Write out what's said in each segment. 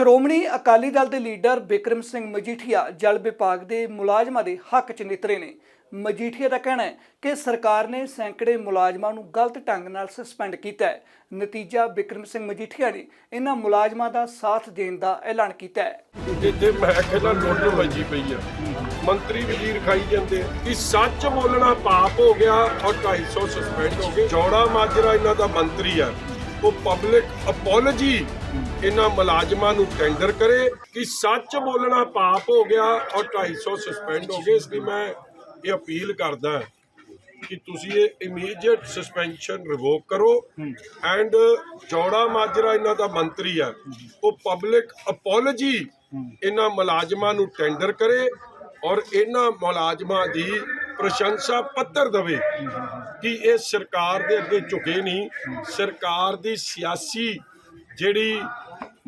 ਸ਼੍ਰੋਮਣੀ ਅਕਾਲੀ ਦਲ ਦੇ ਲੀਡਰ ਬਿਕਰਮ ਸਿੰਘ ਮਜੀਠੀਆ ਜਲ ਵਿਭਾਗ ਦੇ ਮੁਲਾਜ਼ਮਾਂ ਦੇ ਹੱਕ 'ਚ ਨਿਤਰੇ ਨੇ। ਮਜੀਠੀਆ ਦਾ ਕਹਿਣਾ ਹੈ ਕਿ ਸਰਕਾਰ ਨੇ ਸੈਂਕੜੇ ਮੁਲਾਜ਼ਮਾਂ ਨੂੰ ਗਲਤ ਢੰਗ ਨਾਲ ਸਸਪੈਂਡ ਕੀਤਾ ਹੈ। ਨਤੀਜਾ ਬਿਕਰਮ ਸਿੰਘ ਮਜੀਠੀਆ ਨੇ ਇਹਨਾਂ ਮੁਲਾਜ਼ਮਾਂ ਦਾ ਸਾਥ ਦੇਣ ਦਾ ਐਲਾਨ ਕੀਤਾ ਹੈ। ਜਿੱਥੇ ਮੈਂ ਲੁੱਟ ਵੱਜੀ ਪਈ ਆ। ਮੰਤਰੀ ਵਜ਼ੀਰ ਖਾਈ ਜਾਂਦੇ ਕਿ ਸੱਚ ਬੋਲਣਾ ਪਾਪ ਹੋ ਗਿਆ ਔਰ 250 ਸਸਪੈਂਡ ਹੋ ਗਏ। ਜੌੜਾ ਮਾਜਰਾ ਇਹਨਾਂ ਦਾ ਮੰਤਰੀ ਆ। ਉਹ ਪਬਲਿਕ ਅਪੋਲੋਜੀ ਇਹਨਾਂ ਮੁਲਾਜ਼ਮਾਂ ਨੂੰ ਟੈਂਡਰ ਕਰੇ ਕਿ ਸੱਚ ਬੋਲਣਾ ਪਾਪ ਹੋ ਗਿਆ ਔਰ 250 ਸਸਪੈਂਡ ਹੋ ਗਏ। ਇਸ ਲਈ ਮੈਂ ਇਹ ਅਪੀਲ ਕਰਦਾ ਕਿ ਤੁਸੀਂ ਇਹ ਇਮੀਡੀਏਟ ਸਸਪੈਂਸ਼ਨ ਰਿਵੋਕ ਕਰੋ ਐਂਡ ਜੌੜਾ ਮਾਜਰਾ ਇਹਨਾਂ ਦਾ ਮੰਤਰੀ ਆ, ਉਹ ਪਬਲਿਕ ਅਪੋਲੋਜੀ ਇਹਨਾਂ ਮੁਲਾਜ਼ਮਾਂ ਨੂੰ ਟੈਂਡਰ ਕਰੇ ਔਰ ਇਹਨਾਂ ਮੁਲਾਜ਼ਮਾਂ ਦੀ ਪ੍ਰਸ਼ੰਸਾ ਪੱਤਰ ਦਵੇ ਕਿ ਇਹ ਸਰਕਾਰ ਦੇ ਅੱਗੇ ਝੁਕੇ ਨਹੀਂ। ਸਰਕਾਰ ਦੀ ਸਿਆਸੀ ਜਿਹੜੀ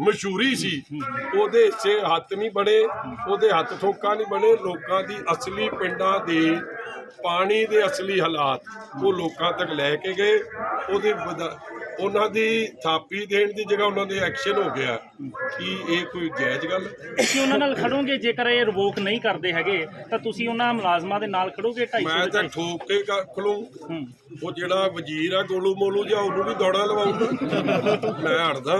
ਮਸ਼ਹੂਰੀ ਸੀ, ਉਹਦੇ 'ਚ ਹੱਥ ਨਹੀਂ ਬਣੇ, ਉਹਦੇ ਹੱਥ ਠੋਕਾ ਨਹੀਂ ਬਣੇ, ਲੋਕਾਂ ਦੀ ਅਸਲੀ ਪਿੰਡਾਂ ਦੇ ਪਾਣੀ ਦੇ ਅਸਲੀ ਹਾਲਾਤ ਉਹ ਲੋਕਾਂ ਤੱਕ ਲੈ ਕੇ ਗਏ, ਉਹਦੇ ਬਦ- ਉਹਨਾਂ ਦੀ ਥਾਪੀ ਦੇਣ ਦੀ ਜਗ੍ਹਾ ਉਹਨਾਂ ਦੇ ਐਕਸ਼ਨ ਹੋ ਗਿਆ। ਕੀ ਇਹ ਕੋਈ ਜਾਇਜ਼ ਗੱਲ ਹੈ? ਤੁਸੀਂ ਉਹਨਾਂ ਨਾਲ ਖੜੋਗੇ ਜੇਕਰ ਇਹ ਰਿਵੋਕ ਨਹੀਂ ਕਰਦੇ ਹੈਗੇ ਤਾਂ ਤੁਸੀਂ ਉਹਨਾਂ ਮੁਲਾਜ਼ਮਾਂ ਦੇ ਨਾਲ ਖੜੋਗੇ 250 ਮੈਂ ਤਾਂ ਦੇ ਠੋਕ ਕੇ ਕ- ਖਲੂੰ ਹੂੰ। ਉਹ ਜਿਹੜਾ ਵਜ਼ੀਰ ਆ ਗੋਲੂ ਮੋਲੂ ਜਾਂ ਉਹਨੂੰ ਵੀ ਦੌੜਾ ਲਵਾਉਂਗਾ ਮੈਂ ਹਟਦਾ।